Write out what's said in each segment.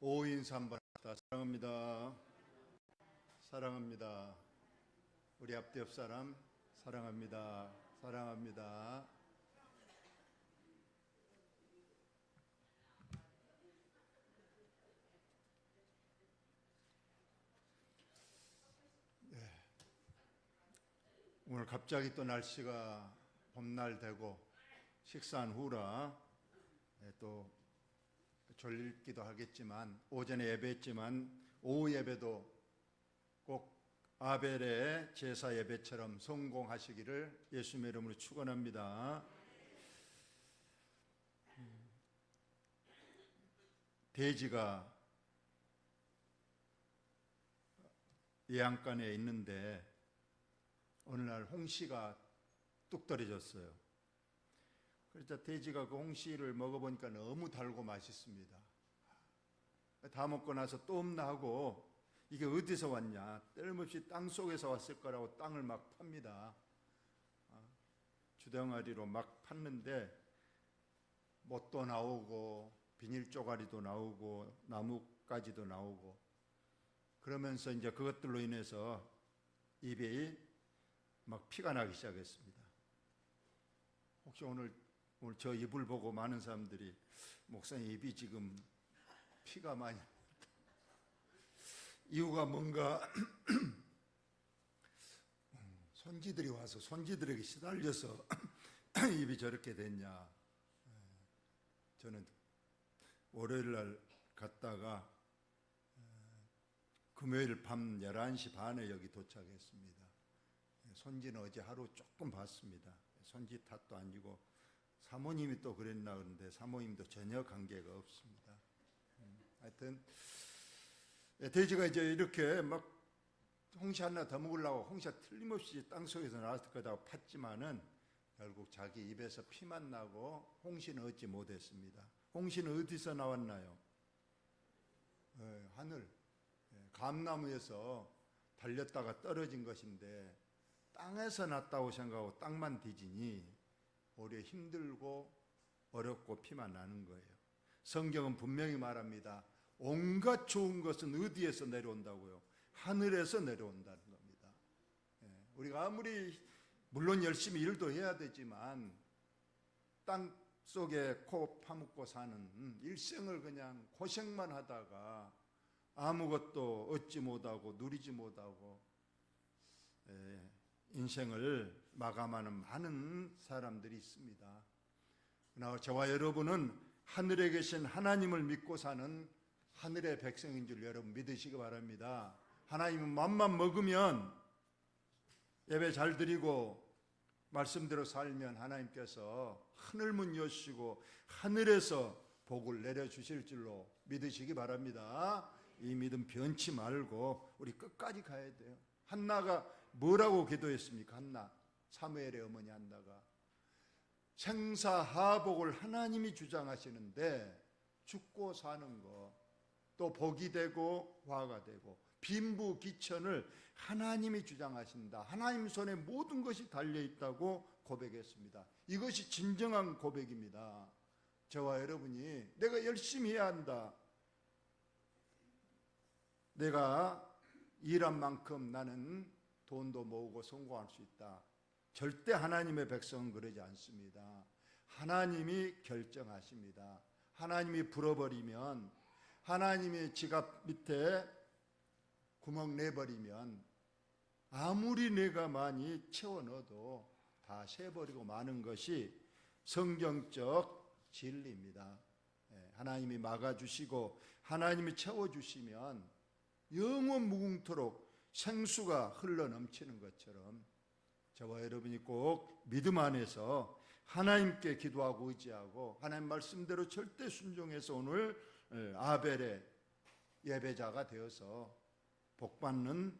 오인 삼반다 사랑합니다. 사랑합니다. 우리 앞뒤 옆 사람 사랑합니다. 사랑합니다. 네. 오늘 갑자기 또 날씨가 봄날 되고 식사한 후라 예, 또 졸리기도 하겠지만 오전에 예배했지만 오후 예배도 꼭 아벨의 제사 예배처럼 성공하시기를 예수님의 이름으로 축원합니다. 음, 돼지가 예양간에 있는데 어느 날 홍시가 뚝 떨어졌어요. 그래서 돼지가 그 홍시를 먹어보니까 너무 달고 맛있습니다. 다 먹고 나서 또 없나 하고 이게 어디서 왔냐? 뜰없이 땅 속에서 왔을 거라고 땅을 막 팝니다. 아, 주덩아리로 막 팠는데 못도 나오고 비닐 쪼가리도 나오고 나뭇가지도 나오고 그러면서 이제 그것들로 인해서 입에 막 피가 나기 시작했습니다. 혹시 오늘 오늘 저 입을 보고 많은 사람들이 목사님 입이 지금 피가 많이 이유가 뭔가 손지들이 와서 손지들에게 시달려서 입이 저렇게 됐냐 저는 월요일 날 갔다가 금요일 밤 11시 반에 여기 도착했습니다. 손지는 어제 하루 조금 봤습니다. 손지 탓도 아니고 사모님이 또 그랬나 그런데 사모님도 전혀 관계가 없습니다. 음, 하여튼 예, 돼지가 이제 이렇게 막 홍시 하나 더 먹으려고 홍시가 틀림없이 땅 속에서 나왔을 거다 팠지만은 결국 자기 입에서 피만 나고 홍시는 얻지 못했습니다. 홍시는 어디서 나왔나요? 예, 하늘 예, 감나무에서 달렸다가 떨어진 것인데 땅에서 났다고 생각하고 땅만 뒤지니 오히려 힘들고 어렵고 피만 나는 거예요. 성경은 분명히 말합니다. 온갖 좋은 것은 어디에서 내려온다고요? 하늘에서 내려온다는 겁니다. 예, 우리가 아무리 물론 열심히 일도 해야 되지만 땅 속에 코 파묻고 사는 일생을 그냥 고생만 하다가 아무것도 얻지 못하고 누리지 못하고 예, 인생을 마감하는 많은 사람들이 있습니다. 그러나 저와 여러분은 하늘에 계신 하나님을 믿고 사는 하늘의 백성인 줄 여러분 믿으시기 바랍니다. 하나님은 맘만 먹으면 예배 잘 드리고 말씀대로 살면 하나님께서 하늘문 여시고 하늘에서 복을 내려 주실 줄로 믿으시기 바랍니다. 이 믿음 변치 말고 우리 끝까지 가야 돼요. 한나가 뭐라고 기도했습니까? 한나 사무엘의 어머니 한나가 생사 하복을 하나님이 주장하시는데 죽고 사는 거 또 복이 되고 화가 되고 빈부 기천을 하나님이 주장하신다. 하나님 손에 모든 것이 달려 있다고 고백했습니다. 이것이 진정한 고백입니다. 저와 여러분이 내가 열심히 해야 한다. 내가 일한 만큼 나는 돈도 모으고 성공할 수 있다. 절대 하나님의 백성은 그러지 않습니다. 하나님이 결정하십니다. 하나님이 불어버리면 하나님의 지갑 밑에 구멍 내버리면 아무리 내가 많이 채워 넣어도 다 새버리고 마는 것이 성경적 진리입니다. 예, 하나님이 막아주시고 하나님이 채워주시면 영원 무궁토록 생수가 흘러 넘치는 것처럼 저와 여러분이 꼭 믿음 안에서 하나님께 기도하고 의지하고 하나님 말씀대로 절대 순종해서 오늘 아벨의 예배자가 되어서 복받는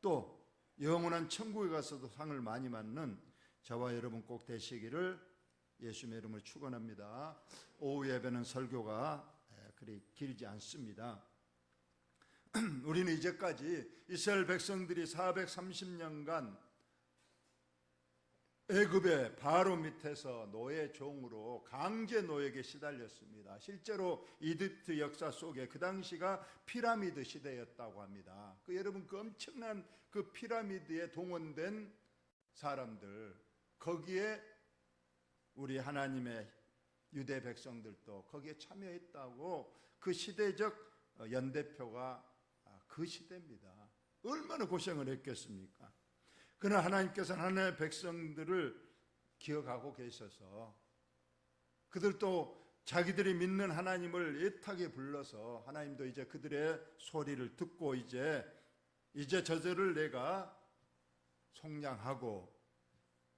또 영원한 천국에 가서도 상을 많이 받는 저와 여러분 꼭 되시기를 예수님의 이름으로 축원합니다. 오후 예배는 설교가 그리 길지 않습니다. 우리는 이제까지 이스라엘 백성들이 430년간 애굽의 바로 밑에서 노예 종으로 강제 노예에게 시달렸습니다. 실제로 이집트 역사 속에 그 당시가 피라미드 시대였다고 합니다. 그 여러분 그 엄청난 그 피라미드에 동원된 사람들 거기에 우리 하나님의 유대 백성들도 거기에 참여했다고 그 시대적 어, 연대표가 아, 그 시대입니다. 얼마나 고생을 했겠습니까? 그러나 하나님께서는 하나님의 백성들을 기억하고 계셔서 그들도 자기들이 믿는 하나님을 애타게 불러서 하나님도 이제 그들의 소리를 듣고 이제 이제 저들을 내가 속량하고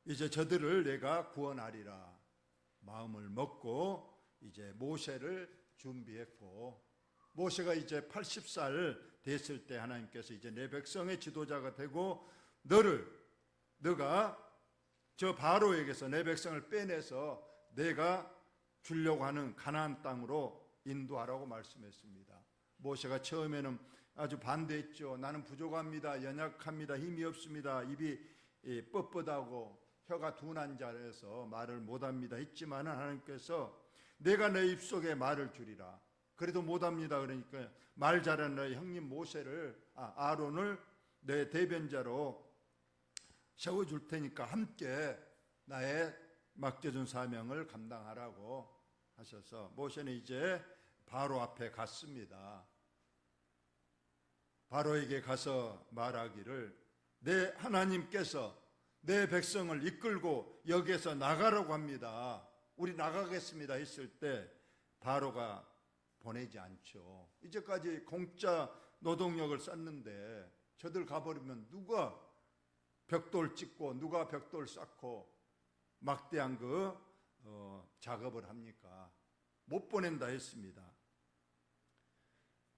이제 저들을 내가 구원하리라 마음을 먹고 이제 모세를 준비했고 모세가 이제 80살 됐을 때 하나님께서 이제 내 백성의 지도자가 되고 너를 너가 저 바로에게서 내 백성을 빼내서 내가 주려고 하는 가나안 땅으로 인도하라고 말씀했습니다. 모세가 처음에는 아주 반대했죠. 나는 부족합니다. 연약합니다. 힘이 없습니다. 입이 이, 뻣뻣하고 혀가 둔한 자라서 말을 못합니다. 했지만 하나님께서 내가 내 입속에 말을 주리라. 그래도 못합니다. 그러니까 말 잘하는 너희 형님 모세를 아, 아론을 내 대변자로 세워줄 테니까 함께 나의 맡겨준 사명을 감당하라고 하셔서 모세는 이제 바로 앞에 갔습니다. 바로에게 가서 말하기를 내 하나님께서 내 백성을 이끌고 여기에서 나가라고 합니다. 우리 나가겠습니다 했을 때 바로가 보내지 않죠. 이제까지 공짜 노동력을 썼는데 저들 가버리면 누가 벽돌 찍고 누가 벽돌 쌓고 막대한 그 어, 작업을 합니까? 못 보낸다 했습니다.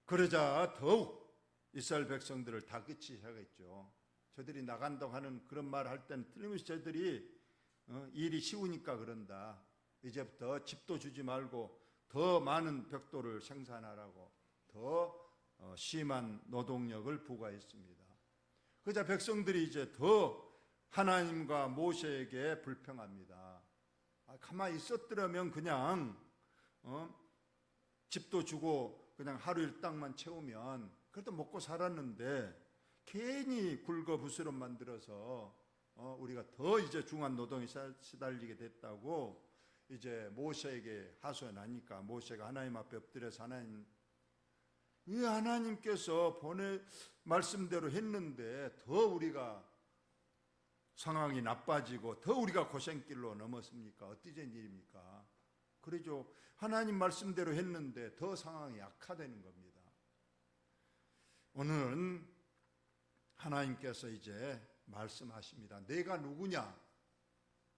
그러자 더욱 이스라엘 백성들을 다그치기 시작했죠. 저들이 나간다고 하는 그런 말 할 때는 틀림없이 저들이 어, 일이 쉬우니까 그런다. 이제부터 집도 주지 말고 더 많은 벽돌을 생산하라고 더 어, 심한 노동력을 부과했습니다. 그자 백성들이 이제 더 하나님과 모세에게 불평합니다. 아, 가만히 있었더라면 그냥 어? 집도 주고 그냥 하루 일당만 채우면 그래도 먹고 살았는데 괜히 굴거 부스럼 만들어서 어, 우리가 더 이제 중한 노동에 시달리게 됐다고 이제 모세에게 하소연하니까 모세가 하나님 앞에 엎드려서 하나님 왜 하나님께서 보내 말씀대로 했는데 더 우리가 상황이 나빠지고 더 우리가 고생길로 넘었습니까? 어찌된 일입니까? 그러죠. 하나님 말씀대로 했는데 더 상황이 악화되는 겁니다. 오늘은 하나님께서 이제 말씀하십니다. 내가 누구냐?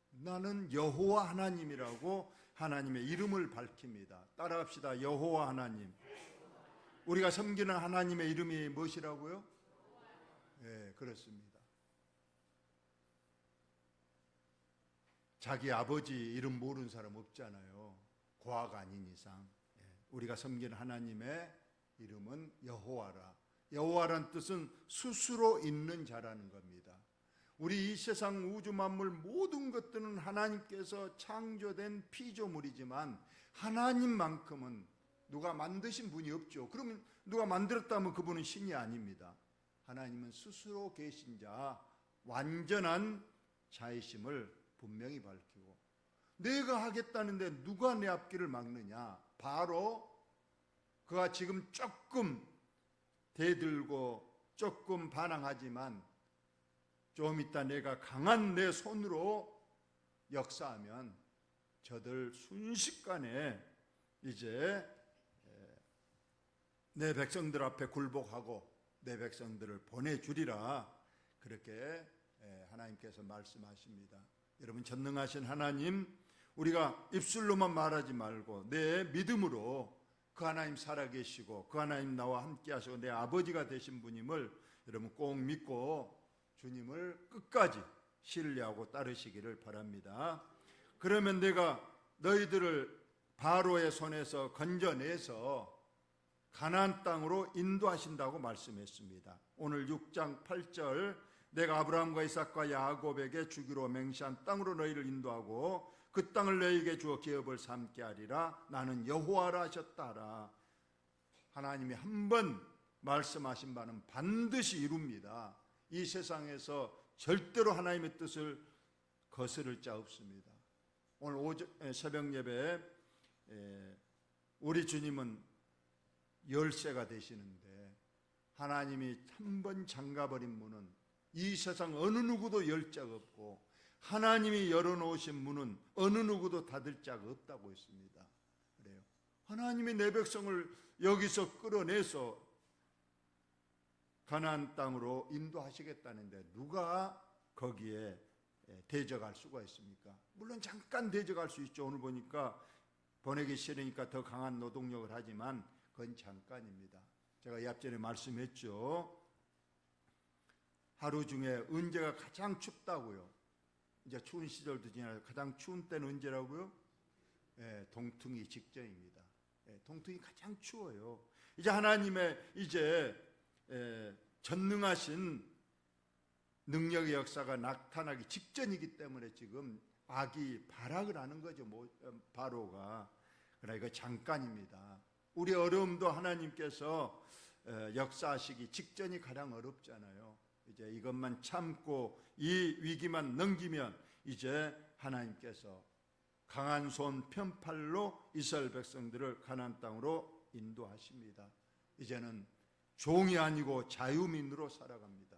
나는 여호와 하나님이라고 하나님의 이름을 밝힙니다. 따라합시다. 여호와 하나님. 우리가 섬기는 하나님의 이름이 무엇이라고요? 예, 그렇습니다. 자기 아버지 이름 모르는 사람 없잖아요. 고아가 아닌 이상. 예, 우리가 섬기는 하나님의 이름은 여호와라. 여호와란 뜻은 스스로 있는 자라는 겁니다. 우리 이 세상 우주 만물 모든 것들은 하나님께서 창조된 피조물이지만 하나님만큼은 누가 만드신 분이 없죠. 그러면 누가 만들었다면 그분은 신이 아닙니다. 하나님은 스스로 계신 자, 완전한 자이심을 분명히 밝히고 내가 하겠다는데 누가 내 앞길을 막느냐? 바로 그가 지금 조금 대들고 조금 반항하지만 좀 이따 내가 강한 내 손으로 역사하면 저들 순식간에 이제 내 백성들 앞에 굴복하고 내 백성들을 보내주리라 그렇게 하나님께서 말씀하십니다. 여러분 전능하신 하나님 우리가 입술로만 말하지 말고 내 믿음으로 그 하나님 살아계시고 그 하나님 나와 함께 하시고 내 아버지가 되신 분임을 여러분 꼭 믿고 주님을 끝까지 신뢰하고 따르시기를 바랍니다. 그러면 내가 너희들을 바로의 손에서 건져내서 가나안 땅으로 인도하신다고 말씀했습니다. 오늘 6장 8절 내가 아브라함과 이삭과 야곱에게 주기로 맹세한 땅으로 너희를 인도하고 그 땅을 너희에게 주어 기업을 삼게 하리라. 나는 여호와라 하셨다라. 하나님이 한 번 말씀하신 바는 반드시 이룹니다. 이 세상에서 절대로 하나님의 뜻을 거스를 자 없습니다. 오늘 오전, 에, 새벽 예배에 에, 우리 주님은 열쇠가 되시는데 하나님이 한 번 잠가버린 문은 이 세상 어느 누구도 열 자가 없고 하나님이 열어놓으신 문은 어느 누구도 닫을 자가 없다고 했습니다. 그래요. 하나님이 내 백성을 여기서 끌어내서 가나안 땅으로 인도하시겠다는데 누가 거기에 대적할 수가 있습니까? 물론 잠깐 대적할 수 있죠. 오늘 보니까 보내기 싫으니까 더 강한 노동력을 하지만 그건 잠깐입니다. 제가 이 앞전에 말씀했죠. 하루 중에 언제가 가장 춥다고요. 이제 추운 시절도 지나서 가장 추운 때는 언제라고요? 예, 동퉁이 직전입니다. 예, 동퉁이 가장 추워요. 이제 하나님의 이제 예, 전능하신 능력의 역사가 나타나기 직전이기 때문에 지금 악이 발악을 하는 거죠. 뭐, 바로가. 이거 잠깐입니다. 우리 어려움도 하나님께서 에, 역사하시기 직전이 가장 어렵잖아요. 이제 이것만 참고 이 위기만 넘기면 이제 하나님께서 강한 손 편팔로 이스라엘 백성들을 가나안 땅으로 인도하십니다. 이제는 종이 아니고 자유민으로 살아갑니다.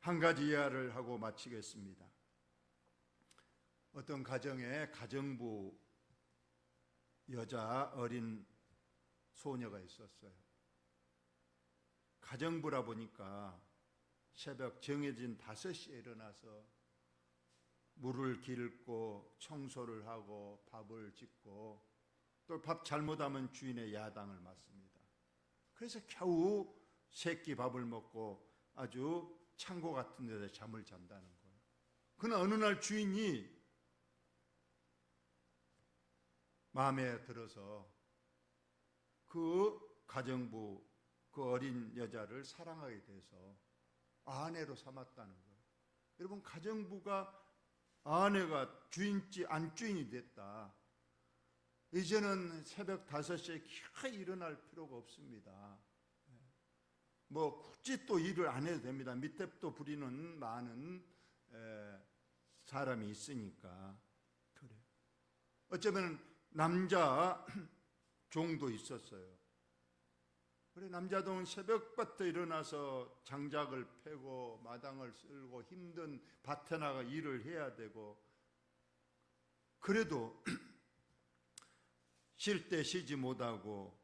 한 가지 이야기를 하고 마치겠습니다. 어떤 가정에 가정부 여자 어린 소녀가 있었어요. 가정부라 보니까 새벽 정해진 5시에 일어나서 물을 길고 청소를 하고 밥을 짓고 또 밥 잘못하면 주인의 야당을 맞습니다. 그래서 겨우 새끼 밥을 먹고 아주 창고 같은 데서 잠을 잔다는 거예요. 그러나 어느 날 주인이 마음에 들어서 그 가정부 그 어린 여자를 사랑하게 돼서 아내로 삼았다는 거예요. 여러분 가정부가 아내가 주인지 안 주인이 됐다. 이제는 새벽 5시에 기어 일어날 필요가 없습니다. 뭐 굳이 또 일을 안 해도 됩니다. 밑에 또 부리는 많은 사람이 있으니까 그래. 어쩌면 남자 종도 있었어요. 그래 남자동은 새벽부터 일어나서 장작을 패고 마당을 쓸고 힘든 밭에 나가 일을 해야 되고 그래도 쉴 때 쉬지 못하고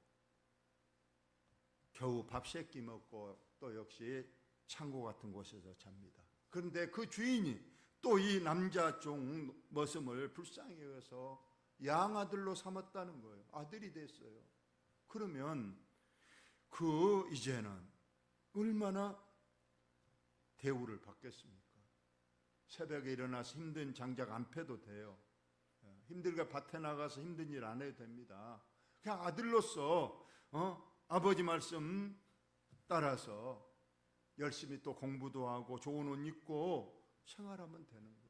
겨우 밥 세끼 먹고 또 역시 창고 같은 곳에서 잡니다. 그런데 그 주인이 또 이 남자 종 머슴을 불쌍히 여겨서 양아들로 삼았다는 거예요. 아들이 됐어요. 그러면 그 이제는 얼마나 대우를 받겠습니까? 새벽에 일어나서 힘든 장작 안 패도 돼요. 예, 힘들게 밭에 나가서 힘든 일 안 해도 됩니다. 그냥 아들로서 어? 아버지 말씀 따라서 열심히 또 공부도 하고 좋은 옷 입고 생활하면 되는 거예요.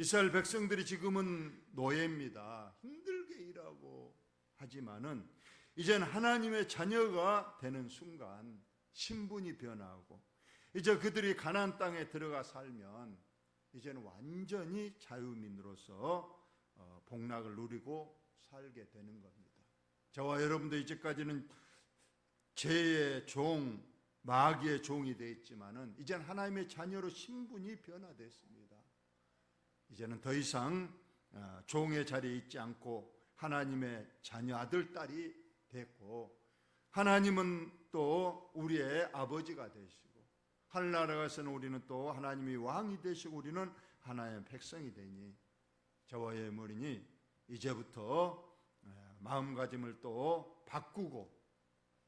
이스라엘 백성들이 지금은 노예입니다. 힘들게 일하고 하지만은 이젠 하나님의 자녀가 되는 순간 신분이 변하고 이제 그들이 가나안 땅에 들어가 살면 이제는 완전히 자유민으로서 어, 복락을 누리고 살게 되는 겁니다. 저와 여러분도 이제까지는 죄의 종, 마귀의 종이 되어 있지만은 이제는 하나님의 자녀로 신분이 변화됐습니다. 이제는 더 이상 어, 종의 자리에 있지 않고 하나님의 자녀 아들 딸이 됐고 하나님은 또 우리의 아버지가 되시고 하늘나라에서는 우리는 또 하나님이 왕이 되시고 우리는 하나님의 백성이 되니 저와 여러분이 이제부터 어, 마음가짐을 또 바꾸고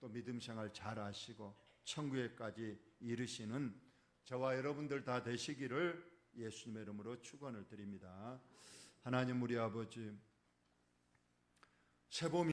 또 믿음 생활 잘 하시고 천국에까지 이르시는 저와 여러분들 다 되시기를 예수님의 이름으로 축원을 드립니다. 하나님 우리 아버지 새봄이